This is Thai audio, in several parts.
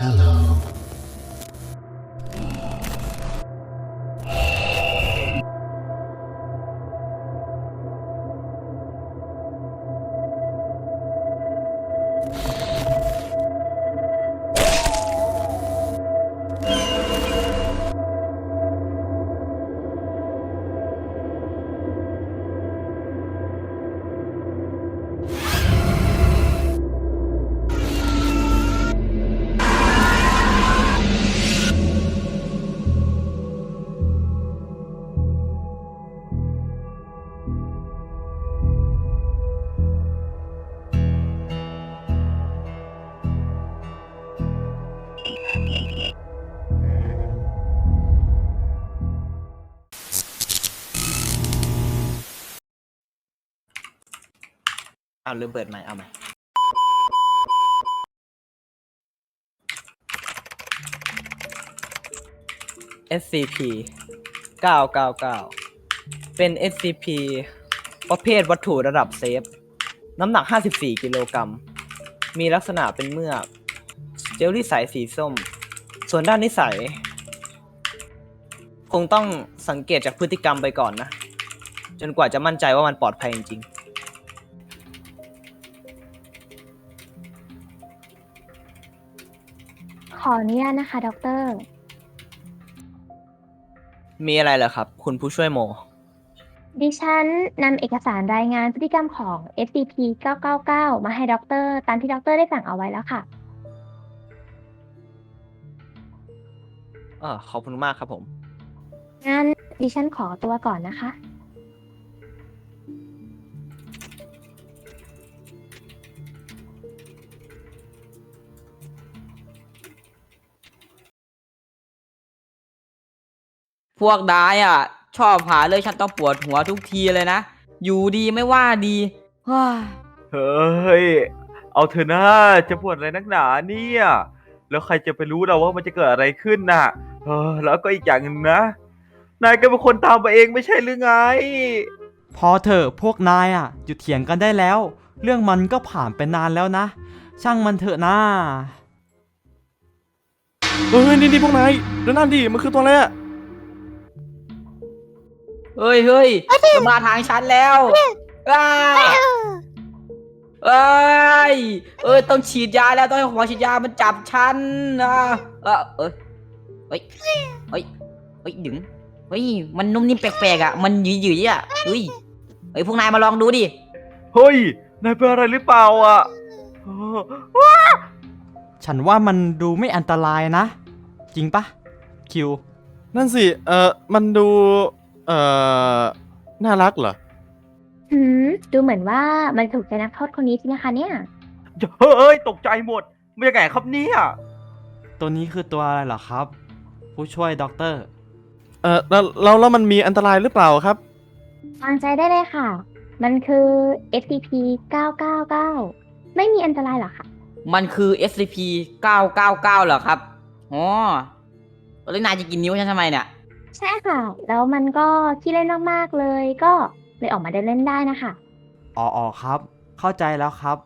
Hello. อาลืมเปิดใหม่เอาใหม่ SCP 999 เป็น SCP ประเภทวัตถุระดับเซฟ น้ำหนัก 54 กิโลกรัม มีลักษณะเป็นเมือก เจลลี่ใสสีส้ม ส่วนด้านนิสัย คงต้องสังเกตจากพฤติกรรมไปก่อนนะ จนกว่าจะมั่นใจว่ามันปลอดภัยจริงๆ ออนุญาตนะคะ ด็อกเตอร์ มีอะไรเหรอครับ คุณผู้ช่วยโม ดิฉันนำเอกสารรายงานพฤติกรรมของ SCP 999 มาให้ด็อกเตอร์ตามที่ด็อกเตอร์ได้สั่งเอาไว้แล้วค่ะเออขอบคุณมากครับผม งั้นดิฉันขอตัวก่อนนะคะ พวกนายอะ ชอบหาเรื่องฉันต้องปวดหัวทุกทีเลยนะ อยู่ดีไม่ว่าดีเฮ้ยเฮ้ย เอาเถอะนะจะปวดอะไรนักหนาเนี่ย แล้วใครจะไปรู้เราว่ามันจะเกิดอะไรขึ้นน่ะเออแล้วก็อีกอย่างหนึ่งนะ นายก็เป็นคนตามมาเองไม่ใช่หรือไง พอเถอะพวกนายอะหยุดเถียงกันได้แล้ว เรื่องมันก็ผ่านไปนานแล้วนะ ช่างมันเถอะนะเฮ้ยนี่นี่พวกนายแล้วนั่นดิมันคือตัวอะไรอะ เฮ้ยเฮ้ยจะมาทางฉันแล้วอ้าเอ้ย เอ้ยต้องฉีดยาแล้วต้องให้หมอฉีดยามันจับฉันนะเออเอยเฮ้ยเฮ้ยเฮ้ยดึงเฮ้ยมันนุ่มนิ่มแปลกๆอะมันหยืดๆอะเฮ้ยเฮ้ยพวกนายมาลองดูดิเฮ้ยนายเป็นอะไรหรือเปล่าอะเออฉันว่ามันดูไม่อันตรายนะ จริงปะคิว นั่นสิ เออมันดู เอ่อ น่ารักเหรอหืมดูเหมือนว่ามันถูกใจนักโทษคนนี้สินะคะเนี่ย เฮ้ย ตกใจหมดมันยังไงครับเนี่ยตัวนี้คือตัวอะไรเหรอครับ ผู้ช่วยด็อกเตอร์ เออแล้วแล้วแล้วมันมีอันตรายหรือเปล่าครับ วางใจได้เลยค่ะ มันคือ SCP 999 ไม่มีอันตรายหรอกค่ะ มันคือ SCP 999เหรอครับ อ๋อแล้วนายจะกินนิ้วฉันทำไมเนี่ย ใช่ค่ะ แล้วมันก็ขี้เล่นมากๆเลย ก็เลยออกมาเดินเล่นได้นะคะ อ๋อออครับ เข้าใจแล้วครับ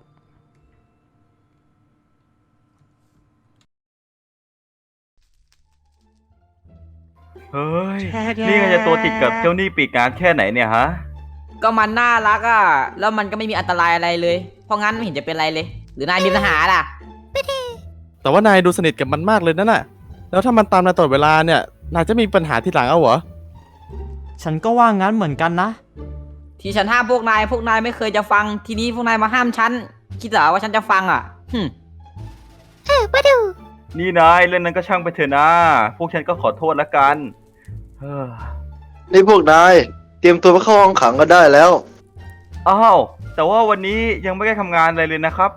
เฮ้ย นี่ก็จะตัวติดกับเจ้าหนี้ปีกงานแค่ไหนเนี่ยฮะ ก็มันน่ารักอะ แล้วมันก็ไม่มีอันตรายอะไรเลย เพราะงั้นไม่เห็นจะเป็นไรเลย หรือนายมีปัญหาล่ะ แต่ว่านายดูสนิทกับมันมากเลยนั่นน่ะ แล้วถ้ามันตามนายตลอดเวลาเนี่ย นายจะมีปัญหาทีหลังเอาเหรอ ฉันก็ว่างั้นเหมือนกันนะ ที่ฉันห้ามพวกนายพวกนายไม่เคยจะฟัง ทีนี้พวกนายมาห้ามฉัน คิดเหรอว่าฉันจะฟังอะหึมนี่นายเรื่องนั้นก็ช่างไปเถอะนะ พวกฉันก็ขอโทษละกันเฮ้อนี่พวกนาย เตรียมตัวไปเข้าห้องขังก็ได้แล้ว อ้าว แต่ว่าวันนี้ยังไม่ได้ทำงานอะไรเลยนะครับ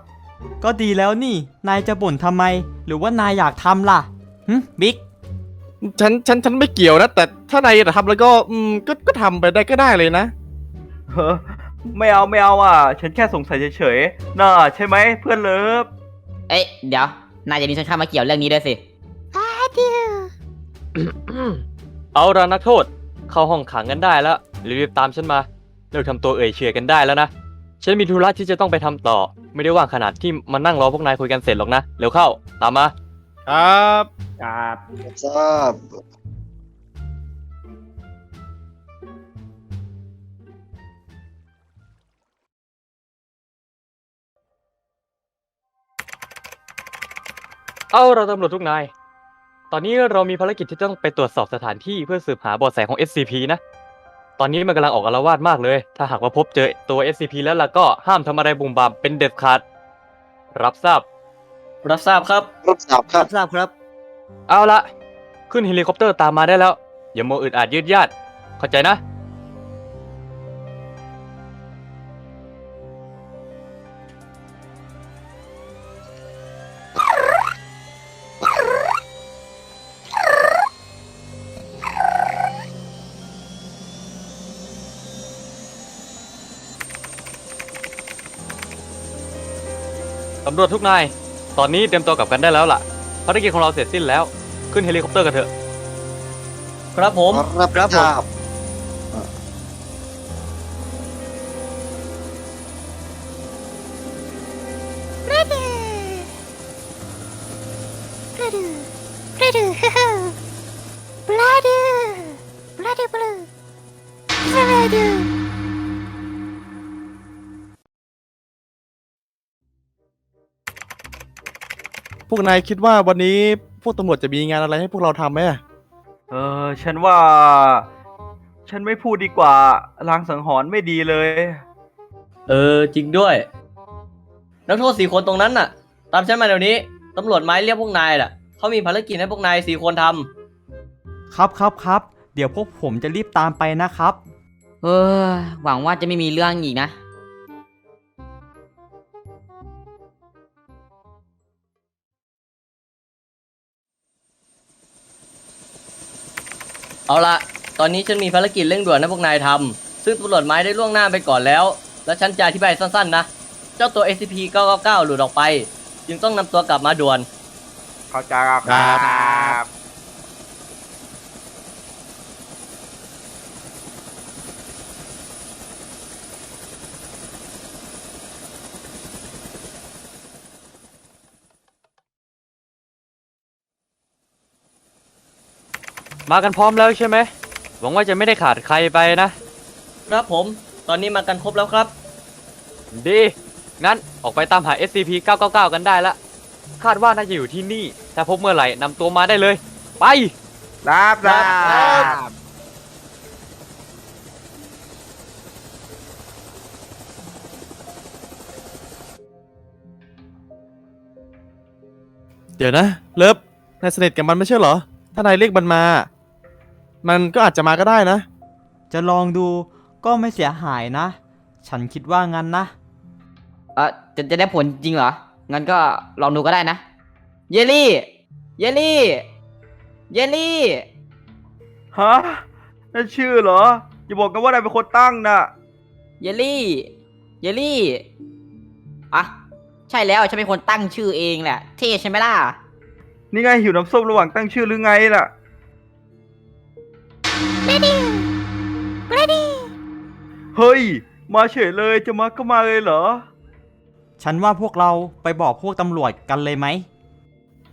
ก็ดีแล้วนี่ นายจะบ่นทำไม หรือว่านายอยากทำล่ะหึบิ๊ก ฉันฉันฉันไม่เกี่ยวนะ แต่ถ้านายจะทำแล้วก็อืมก็ก็ทำไปได้ก็ได้เลยนะ เฮ้อไม่เอาไม่เอาอะ ฉันแค่สงสัยเฉยๆ น่าใช่ไหมเพื่อนเลิฟ เอ๊ะเดี๋ยวนายจะมีฉันเข้ามาเกี่ยวเรื่องนี้ด้วยสิ เอาละนักโทษ เข้าห้องขังกันได้แล้วรีบๆตามฉันมาเลิกทำตัวเอ่ยเฉยกันได้แล้วนะ ฉันมีธุระที่จะต้องไปทำต่อ ไม่ได้ว่างขนาดที่มานั่งรอพวกนายคุยกันเสร็จหรอกนะเร็วเข้า ตามมา ครับครับทราบเอาเราตำรวจทุกนาย ตอนนี้เรามีภารกิจที่ต้องไปตรวจสอบสถานที่เพื่อสืบหาเบาะแสของ SCP นะ ตอนนี้มันกำลังออกอาละวาดมากเลย ถ้าหากว่าพบเจอตัว SCP แล้วล่ะก็ห้ามทำอะไรบุ่มบามเป็นเด็ดขาด รับทราบ รับทราบครับ รับทราบครับทราบครับ เอาละขึ้นเฮลิคอปเตอร์ตามมาได้แล้ว อย่าโมวอึดอัดยืดยาดเข้าใจนะ ตำรวจทุกนาย ตอนนี้เตรียมตัวกลับกันได้แล้วล่ะภารกิจของเราเสร็จสิ้นแล้ว ขึ้นเฮลิคอปเตอร์กันเถอะ ครับผม รับครับทผมราบพ วกนายคิดว่าวันนี้พวกตำรวจจะมีงานอะไรให้พวกเราทำไหมอะเออ ฉันว่า ฉันไม่พูดดีกว่าลางสังหรณ์ไม่ดีเลย เออ จริงด้วย นักโทษสี่คนตรงนั้นน่ะ ตามฉันมาเดี๋ยวนี้ตำรวจไม้เรียกพวกนายน่ะเขามีภารกิจให้พวกนายสี่คนทำครับครับครับ เดี๋ยวพวกผมจะรีบตามไปนะครับ เออหวังว่าจะไม่มีเรื่องอีกนะ เอาละตอนนี้ฉันมีภารกิจเร่งด่วนให้พวกนายทำซึ่งตำรวจไม้ได้ล่วงหน้าไปก่อนแล้ว และฉันจะอธิบายสั้นๆนะ เจ้าตัว SCP-999 หลุดออกไป จึงต้องนำตัวกลับมาด่วน เข้าใจครับ มากันพร้อมแล้วใช่ไหมหวังว่าจะไม่ได้ขาดใครไปนะครับผม ตอนนี้มากันครบแล้วครับ ดี งั้นออกไปตามหา SCP 999 กันได้ละ คาดว่าน่าจะอยู่ที่นี่ ถ้าพบเมื่อไหร่นำตัวมาได้เลย ไป รับทราบเดี๋ยวนะ เลิฟนายสนิทกับมันไม่ใช่เหรอ ถ้านายเรียกมันมา มันก็อาจจะมาก็ได้นะ จะลองดูก็ไม่เสียหายนะ ฉันคิดว่างั้นนะ เออจะจะได้ผลจริงเหรอ งั้นก็ลองดูก็ได้นะ เยลลี่ เยลลี่ เยลลี่ ฮะนั่นชื่อเหรอ อย่าบอกกันว่านายเป็นคนตั้งน่ะ เยลลี่ เยลลี่ อะ ใช่แล้วฉันเป็นคนตั้งชื่อเองแหละ เท่ใช่ไหมล่ะ นี่ไงหิวน้ำส้มระหว่างตั้งชื่อหรือไงล่ะ เฮ้ย มาเฉยเลยจะมาก็มาเลยเหรอ ฉันว่าพวกเราไปบอกพวกตำรวจกันเลยไหม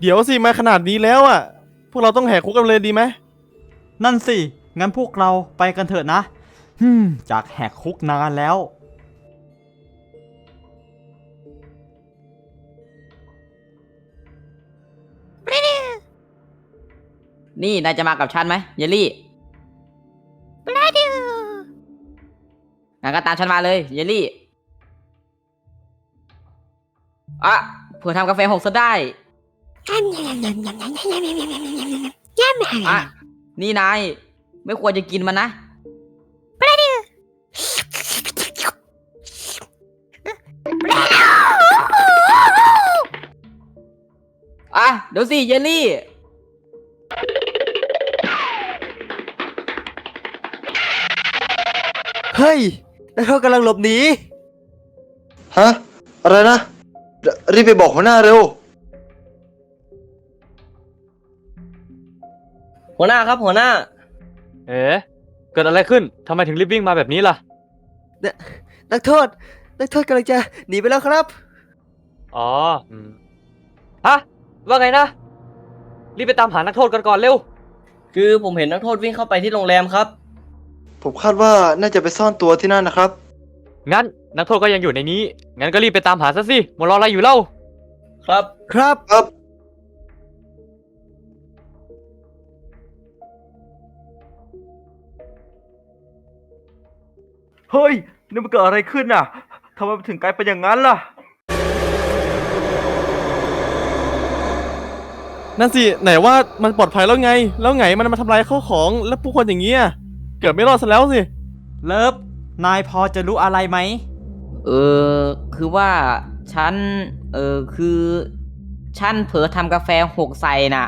เดี๋ยวสิมาขนาดนี้แล้วอะ พวกเราต้องแหกคุกกันเลยดีไหมนั่นสิ งั้นพวกเราไปกันเถอะนะฮึมจากแหกคุกนานแล้ว นี่นายจะมากับฉันไหมเยลลี่ งั้นก็ตามฉันมาเลยเยลลี่อะเผื่อทำกาแฟหกซะได้อะนี่นายไม่ควรจะกินมันนะอะเดี๋ยวสิเยลลี่เฮ้ย นักโทษกำลังหลบหนี ฮะ อะไรนะรรีบไปบอกหัวหน้าเร็ว หัวหน้าครับหัวหน้า เอ๊ะเกิดอะไรขึ้นทำไมถึงรีบวิ่งมาแบบนี้ล่ะ นักโทษ นักโทษกำลังจะหนีไปแล้วครับ อ๋ออืมฮะ ว่าไงนะ รีบไปตามหานักโทษกันก่อนเร็ว คือผมเห็นนักโทษวิ่งเข้าไปที่โรงแรมครับ ผมคาดว่าน่าจะไปซ่อนตัวที่นั่นนะครับ งั้นนักโทษก็ยังอยู่ในนี้ งั้นก็รีบไปตามหาซะสิมัวรออะไรอยู่เล่า ครับ ครับครับ เฮ้ย นี่มันเกิดอะไรขึ้นน่ะทำไมมันถึงกลายเป็นอย่างนั้นล่ะ นั่นสิ ไหนว่ามันปลอดภัยแล้วไง แล้วไงมันมาทำลายข้าวของแล้วผู้คนอย่างเงี้ย เกิดไม่รอดซะแล้วสิ เลิฟ นายพอจะรู้อะไรไหม เออ คือว่าฉัน เออ คือฉันเผลอทำกาแฟหกใส่น่ะ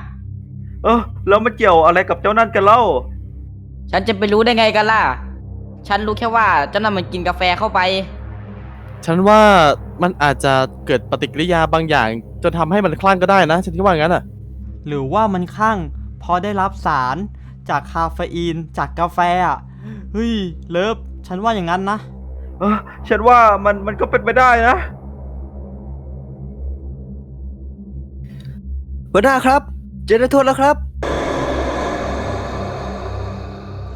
เออแล้วมันเกี่ยวอะไรกับเจ้านั่นกันเล่า ฉันจะไปรู้ได้ไงกันล่ะ ฉันรู้แค่ว่าเจ้านั่นมันกินกาแฟเข้าไป ฉันว่ามันอาจจะเกิดปฏิกิริยาบางอย่าง จนทำให้มันคลั่งก็ได้นะ ฉันคิดว่างั้นอะ หรือว่ามันคลั่งพอได้รับสาร จากคาเฟอีน จากกาแฟอะเฮ้ยเลิฟฉันว่าอย่างนั้นนะ เออฉันว่ามันมันก็เป็นไปได้นะ หัวหน้าครับ เจอได้โทษแล้วครับ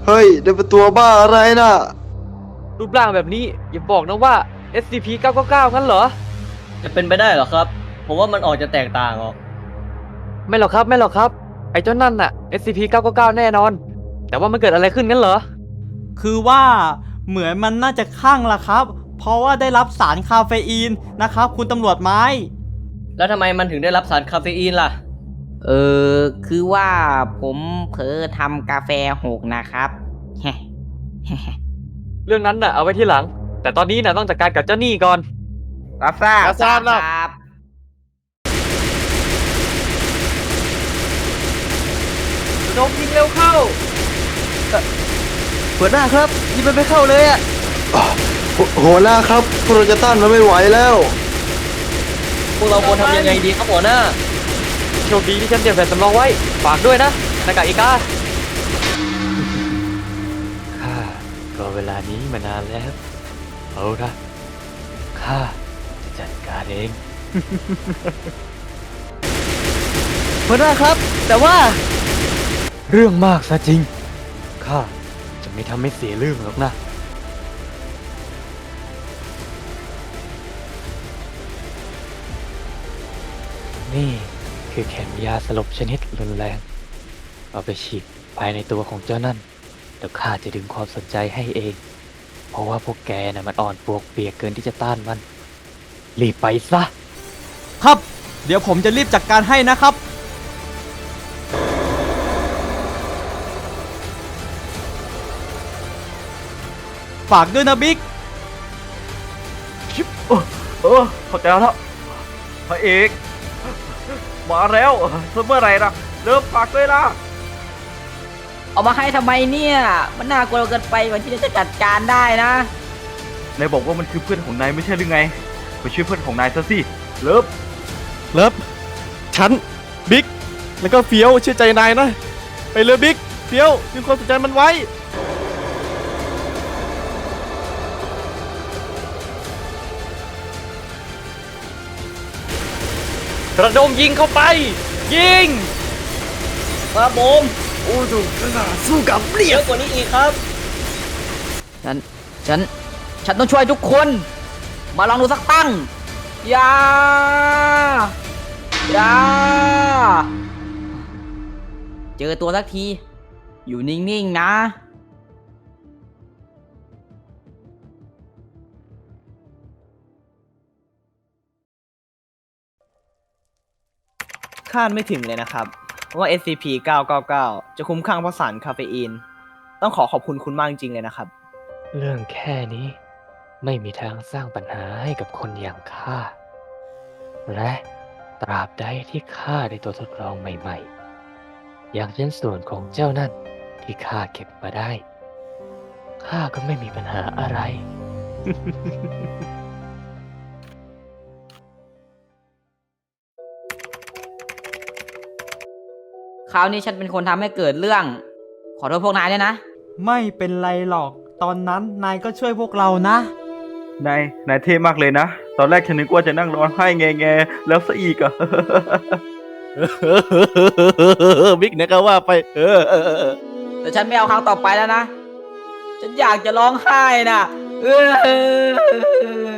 เฮ้ยได้เป็นตัวบ้าอะไรน่ะ รูปร่างแบบนี้ อย่าบอกนะว่า SCP 999งั้นเหรอ จะเป็นไปได้เหรอครับ ผมว่ามันออกจะแตกต่างออก ไม่หรอกครับ ไม่หรอกครับ ไอ้เจ้านั่นน่ะ SCP 999แน่นอน แต่ว่ามันเกิดอะไรขึ้นงั้นเหรอ คือว่าเหมือนมันน่าจะคลั่งล่ะครับ เพราะว่าได้รับสารคาเฟอีนนะครับ คุณตำรวจไม้ แล้วทำไมมันถึงได้รับสารคาเฟอีนล่ะ เออ คือว่าผมเผลอทำกาแฟหกนะครับเรื่องนั้นน่ะเอาไว้ที่หลัง แต่ตอนนี้น่ะต้องจัดการกับเจ้าหนี้ก่อน รับทราบรับทราบแล้ว ครับ นกยิงเร็วเข้าหัวหน้าครับยิงมันไม่เข้าเลยอะหัวหัวหน้าครับพวกเราจะต้านมันไม่ไหวแล้ว พวกเราควรทำยังไงดีครับหัวหน้าโชคดีที่ฉันเตรียมแผนสำรองไว้ ฝากด้วยนะหน้ากากอีกาข้ารอเวลานี้มานานแล้ว เอาละข้าจะจัดการเองหัวหน้าครับ แต่ว่า เรื่องมากซะจริง ข้าจะไม่ทำให้เสียเรื่องหรอกนะ นี่คือเข็มยาสลบชนิดรุนแรง เอาไปฉีดภายในตัวของเจ้านั่นเดี๋ยวข้าจะดึงความสนใจให้เอง เพราะว่าพวกแกน่ะมันอ่อนปวกเปียกเกินที่จะต้านมัน รีบไปซะ ครับ เดี๋ยวผมจะรีบจัดการให้นะครับ ฝากด้วยนะบิ๊กเออเออเข้าใจแล้วพระเอกมาแล้วเมื่อไหรนะเริ่มฝากด้วยนะเอามาให้ทำไมเนี่ย มันน่ากลัวเกินไปกว่าที่จะจัดการได้นะนายบอกว่ามันคือเพื่อนของนายไม่ใช่หรือไงไปช่วยเพื่อนของนายซะสิเลิฟเลิฟฉันบิ๊กแล้วก็เฟียวเชื่อใจนายนะ ไปเลยบิ๊กเฟียวดึงความสนใจมันไว้ กระโดมยิงเข้าไป ยิงครับผมโอ้ดูสู้กับเรียกกว่านี้อีกครับฉัน ฉัน ฉันต้องช่วยทุกคน มาลองดูสักตั้งอย่าอย่าเจอตัวสักที อยู่นิ่งๆนะ คาดไม่ถึงเลยนะครับ ว่า SCP 999 จะคุ้มข้างเพราะสารคาเฟอีน ต้องขอขอบคุณคุณมากจริงๆเลยนะครับ เรื่องแค่นี้ไม่มีทางสร้างปัญหาให้กับคนอย่างข้า และตราบใดที่ข้าได้ตัวทดลองใหม่ ๆ อย่างเช่นส่วนของเจ้านั่นที่ข้าเก็บมาได้ ข้าก็ไม่มีปัญหาอะไร คราวนี้ฉันเป็นคนทำให้เกิดเรื่อง ขอโทษพวกนายด้วยนะ ไม่เป็นไรหรอก ตอนนั้นนายก็ช่วยพวกเรานะ นายนายเท่มากเลยนะ ตอนแรกฉันนึกว่าจะนั่งร้องไห้แงแงๆแล้วซะอีกอะ บิ๊กเนี่ยก็ว่าไป เออเออเออแต่ฉันไม่เอาครั้งต่อไปแล้วนะ ฉันอยากจะร้องไห้น่ะเออ